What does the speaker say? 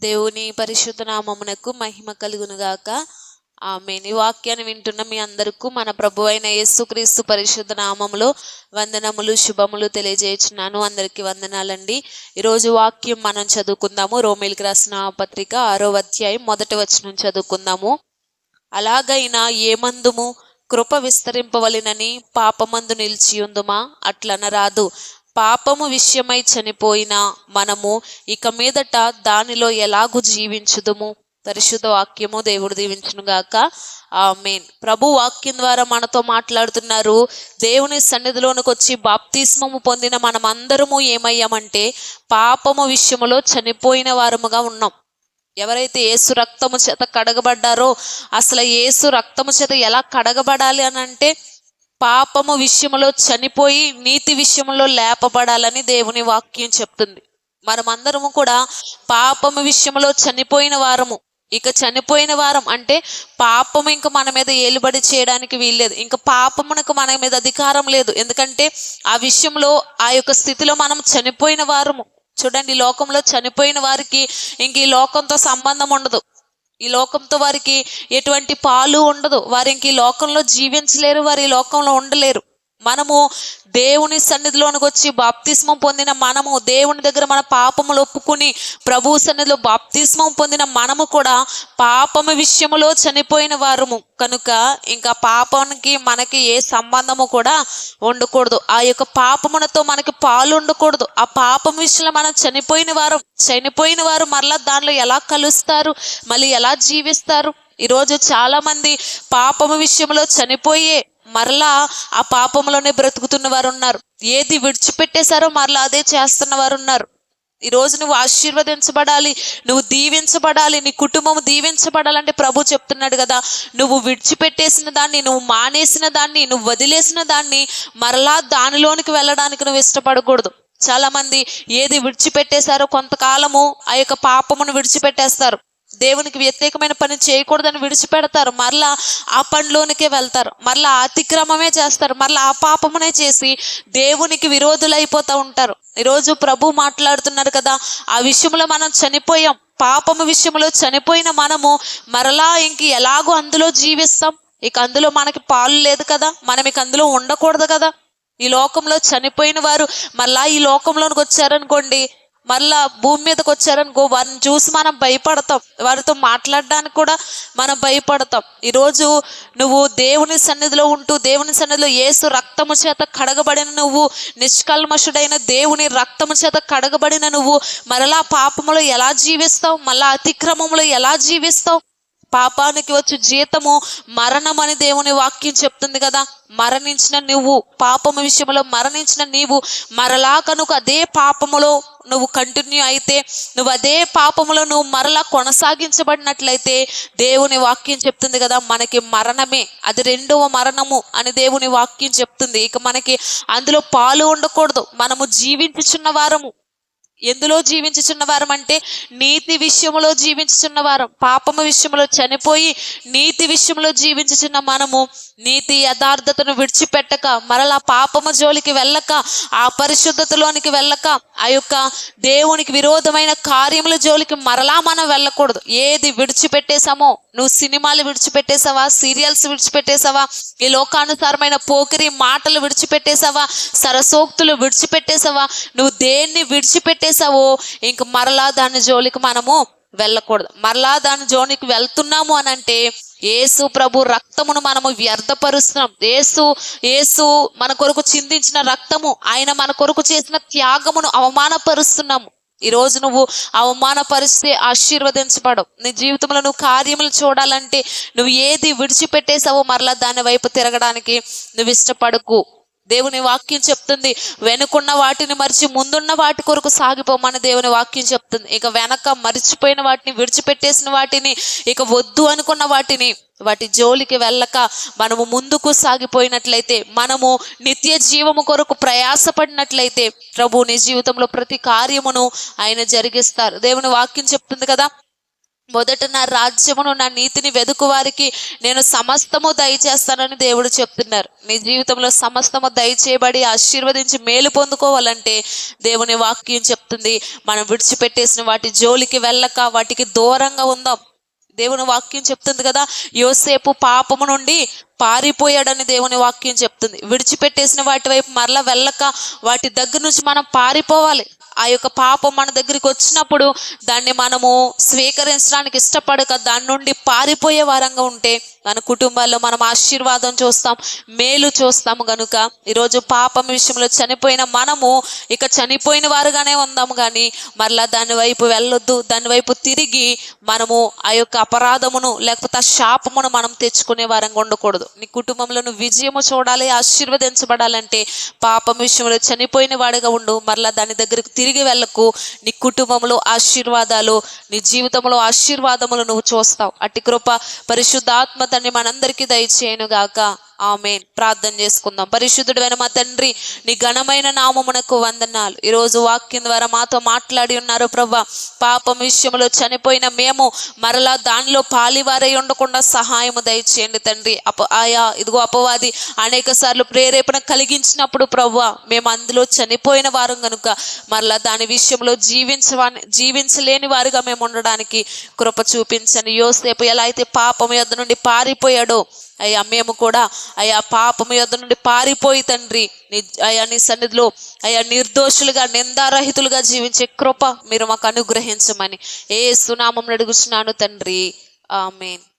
దేవుని పరిశుద్ధ నామమునకు మహిమ కలుగునుగాక. ఆమె ఈ వాక్యాన్ని వింటున్న మీ అందరికీ మన ప్రభు అయిన యేసుక్రీస్తు పరిశుద్ధ నామములో వందనములు శుభములు తెలియజేయుచున్నాను. అందరికీ వందనాలండి. ఈరోజు వాక్యం మనం చదువుకుందాము. రోమిల్కి రాసిన పత్రిక ఆరో అధ్యాయం మొదటి వచనం చదువుకుందాము. అలాగైనా ఏమందుము? కృప విస్తరింపవలెనని పాపమందు నిలిచియుందుమా? అట్లనరాదు. పాపము విషయమై చనిపోయిన మనము ఇక మీదట దానిలో ఎలాగు జీవించుదుము? పరిశుద్ధ వాక్యము దేవుడు దీవించును గాక. ఆమేన్. ప్రభు వాక్యం ద్వారా మనతో మాట్లాడుతున్నారు. దేవుని సన్నిధిలోనికి వచ్చి బాప్తిస్మము పొందిన మనమందరము ఏమయ్యామంటే పాపము విషయములో చనిపోయిన వారముగా ఉన్నాం. ఎవరైతే ఏసు రక్తము చేత కడగబడ్డారో అసలు ఏసు రక్తము చేత ఎలా కడగబడాలి అని అంటే పాపము విషయంలో చనిపోయి నీతి విషయంలో లేపబడాలని దేవుని వాక్యం చెప్తుంది. మనమందరము కూడా పాపము విషయంలో చనిపోయిన వారము. ఇక చనిపోయిన వారం అంటే పాపము ఇంక మన మీద ఏలుబడి చేయడానికి వీల్లేదు. ఇంకా పాపమునకు మన మీద అధికారం లేదు. ఎందుకంటే ఆ విషయంలో ఆ యొక్క స్థితిలో మనం చనిపోయిన వారము. చూడండి లోకంలో చనిపోయిన వారికి ఇంక ఈ లోకంతో సంబంధం ఉండదు. ఈ లోకంతో వారికి ఎటువంటి పాలు ఉండదు. వారికి ఈ లోకంలో జీవించలేరు వారు ఈ లోకంలో ఉండలేరు. మనము దేవుని సన్నిధిలోనికి వచ్చి బాప్తిస్మం పొందిన మనము దేవుని దగ్గర మన పాపములు ఒప్పుకుని ప్రభు సన్నిధిలో బాప్తిస్మం పొందిన మనము కూడా పాపము విషయములో చనిపోయిన వారము. కనుక ఇంకా పాపానికి మనకి ఏ సంబంధము కూడా ఉండకూడదు. ఆ యొక్క పాపమునతో మనకి పాలు ఉండకూడదు. ఆ పాపం విషయంలో మనం చనిపోయిన వారు చనిపోయిన వారు మరలా దానిలో ఎలా కలుస్తారు? మళ్ళీ ఎలా జీవిస్తారు? ఈరోజు చాలామంది పాపము విషయంలో చనిపోయే మరలా ఆ పాపంలోనే బ్రతుకుతున్న వారు ఉన్నారు ఏది విడిచిపెట్టేశారో మరలా అదే చేస్తున్న వారు ఉన్నారు ఈ రోజు నువ్వు ఆశీర్వదించబడాలి నువ్వు దీవించబడాలి నీ కుటుంబం దీవించబడాలంటే ప్రభు చెప్తున్నాడు కదా. నువ్వు విడిచిపెట్టేసిన దాన్ని నువ్వు మానేసిన దాన్ని నువ్వు వదిలేసిన దాన్ని మరలా దానిలోనికి వెళ్ళడానికి నువ్వు ఇష్టపడకూడదు. చాలామంది ఏది విడిచిపెట్టేశారో కొంతకాలము ఆ యొక్క పాపమును విడిచిపెట్టేస్తారు. దేవునికి వ్యతిరేకమైన పని చేయకూడదని విడిచిపెడతారు. మరలా ఆ పనిలోనికే వెళ్తారు. మరలా అతిక్రమమే చేస్తారు. మరలా ఆ పాపమునే చేసి దేవునికి విరోధులైపోతూ ఉంటారు. ఈరోజు ప్రభు మాట్లాడుతున్నారు కదా ఆ విషయంలో మనం చనిపోయాం. పాపము విషయంలో చనిపోయిన మనము మరలా ఇంక ఎలాగో అందులో జీవిస్తాం. ఇక అందులో మనకి పాలు లేదు కదా మనం ఇక అందులో ఉండకూడదు కదా. ఈ లోకంలో చనిపోయిన వారు మరలా ఈ లోకంలోనికి వచ్చారనుకోండి మళ్ళా భూమి మీదకి వచ్చారనుకో వారిని చూసి మనం భయపడతాం. వారితో మాట్లాడడానికి కూడా మనం భయపడతాం. ఈరోజు నువ్వు దేవుని సన్నిధిలో ఉంటూ దేవుని సన్నిధిలో ఏసు రక్తము చేత కడగబడిన నువ్వు నిష్కల్మషుడైన దేవుని రక్తము చేత కడగబడిన నువ్వు మరలా పాపములో ఎలా జీవిస్తావు? మళ్ళా అతిక్రమములో ఎలా జీవిస్తావు? పాపానికి వచ్చి జీతము మరణం అని దేవుని వాక్యం చెప్తుంది కదా. మరణించిన నువ్వు పాపము విషయంలో మరణించిన నీవు మరలా కనుక అదే పాపములో నువ్వు కంటిన్యూ అయితే నువ్వు అదే పాపములో నువ్వు మరలా కొనసాగించబడినట్లయితే దేవుని వాక్యం చెప్తుంది కదా మనకి మరణమే. అది రెండవ మరణము అని దేవుని వాక్యం చెప్తుంది. ఇక మనకి అందులో పాలు ఉండకూడదు. మనము జీవించుచున్న వారము. ఎందులో జీవించుచున్న వారం అంటే నీతి విషయంలో జీవించుచున్న వారం. పాపము విషయంలో చనిపోయి నీతి విషయంలో జీవించుచున్న మనము నీతి యథార్థతను విడిచిపెట్టక మరలా పాపము జోలికి వెళ్ళక ఆ పరిశుద్ధతలోనికి వెళ్ళక ఆ యొక్క దేవునికి విరోధమైన కార్యముల జోలికి మరలా మనం వెళ్ళకూడదు. ఏది విడిచిపెట్టేశామో నువ్వు సినిమాలు విడిచిపెట్టేసావా సీరియల్స్ విడిచిపెట్టేసావా ఈ లోకానుసారమైన పోకిరి మాటలు విడిచిపెట్టేసావా సరసోక్తులు విడిచిపెట్టేసావా నువ్వు దేన్ని విడిచిపెట్టేసావో ఇంక మరలా దాని జోలికి మనము వెళ్ళకూడదు. మరలా దాని జోనికి వెళ్తున్నాము అని అంటే ఏసు ప్రభు రక్తమును మనము వ్యర్థపరుస్తున్నాం. ఏసు ఏసు మన కొరకు చిందించిన రక్తము ఆయన మన కొరకు చేసిన త్యాగమును అవమానపరుస్తున్నాము. ఈ రోజు నువ్వు అవమానపరిస్తే ఆశీర్వదించబడవు. నీ జీవితంలో నువ్వు కార్యములు చూడాలంటే నువ్వు ఏది విడిచిపెట్టేసావో మరలా దాని వైపు తిరగడానికి నువ్వు ఇష్టపడకు. దేవుని వాక్యం చెప్తుంది. వెనుకున్న వాటిని మరిచి ముందున్న వాటి కొరకు సాగిపోమని దేవుని వాక్యం చెప్తుంది. ఇక వెనక మరిచిపోయిన వాటిని విడిచిపెట్టేసిన వాటిని ఇక వద్దు అనుకున్న వాటిని వాటి జోలికి వెళ్ళక మనము ముందుకు సాగిపోయినట్లయితే మనము నిత్య జీవము కొరకు ప్రయాసపడినట్లయితే ప్రభు నీ జీవితంలో ప్రతి కార్యమును ఆయన జరిగిస్తారు. దేవుని వాక్యం చెప్తుంది కదా మొదట నా రాజ్యమును నా నీతిని వెదుకు వారికి నేను సమస్తము దయచేస్తానని దేవుడు చెప్తున్నారు. నీ జీవితంలో సమస్తము దయచేయబడి ఆశీర్వదించి మేలు పొందుకోవాలంటే దేవుని వాక్యం చెప్తుంది. మనం విడిచిపెట్టేసిన వాటి జోలికి వెళ్ళక వాటికి దూరంగా ఉందాం. దేవుని వాక్యం చెప్తుంది కదా యోసేపు పాపము నుండి పారిపోయాడని దేవుని వాక్యం చెప్తుంది. విడిచిపెట్టేసిన వాటి వైపు మరలా వెళ్ళక వాటి దగ్గర నుంచి మనం పారిపోవాలి. ఆ యొక్క పాపం మన దగ్గరికి వచ్చినప్పుడు దాన్ని మనము స్వీకరించడానికి ఇష్టపడక దాని నుండి పారిపోయే వారంగా ఉంటే మన కుటుంబాల్లో మనం ఆశీర్వాదం చూస్తాం మేలు చూస్తాము గనుక. ఈరోజు పాపం విషయంలో చనిపోయిన మనము ఇక చనిపోయిన వారుగానే ఉందాం కానీ మరలా దాని వైపు వెళ్ళొద్దు దాని వైపు తిరిగి మనము ఆ యొక్క అపరాధమును లేకపోతే ఆ శాపమును మనం తెచ్చుకునే వారంగా ఉండకూడదు. నీ కుటుంబంలో నువ్వు విజయము చూడాలి ఆశీర్వదించబడాలంటే పాపం విషయంలో చనిపోయిన వాడిగా ఉండు మరలా దాని దగ్గరకు తిరిగి వెళ్ళకు. నీ కుటుంబంలో ఆశీర్వాదాలు నీ జీవితంలో ఆశీర్వాదములు నువ్వు చూస్తావు. అట్టి కృప పరిశుద్ధాత్మ తండ్రి మనందరికీ దయచేయను గాక ఆమె ప్రార్థన చేసుకుందాం. పరిశుద్ధుడైన మా తండ్రి నీ ఘనమైన నామమునకు వందనాలు. ఈరోజు వాక్యం ద్వారా మాతో మాట్లాడి ఉన్నారు ప్రభా. పాపం విషయంలో చనిపోయిన మేము మరలా దానిలో పాలివారై ఉండకుండా సహాయము దయచేయండి తండ్రి. అప ఆయా ఇదిగో అపవాది అనేక సార్లు ప్రేరేపణ కలిగించినప్పుడు ప్రభా మేము అందులో చనిపోయిన వారం కనుక మరలా దాని విషయంలో జీవించవా జీవించలేని వారుగా మేము ఉండడానికి కృప చూపించండి. యోసేపు ఎలా అయితే పాపం యొద్ నుండి పారిపోయాడో అయ్యా మేము కూడా అయ్యా పాపము యొద్ నుండి పారిపోయి తండ్రి నీ అయ్యా నీ సన్నిధిలో అయ్యా నిర్దోషులుగా నిందారహితులుగా జీవించే కృప మీరు మాకు అనుగ్రహించమని ఏ సునామం అడుగుచున్నాను తండ్రి. ఆమెన్.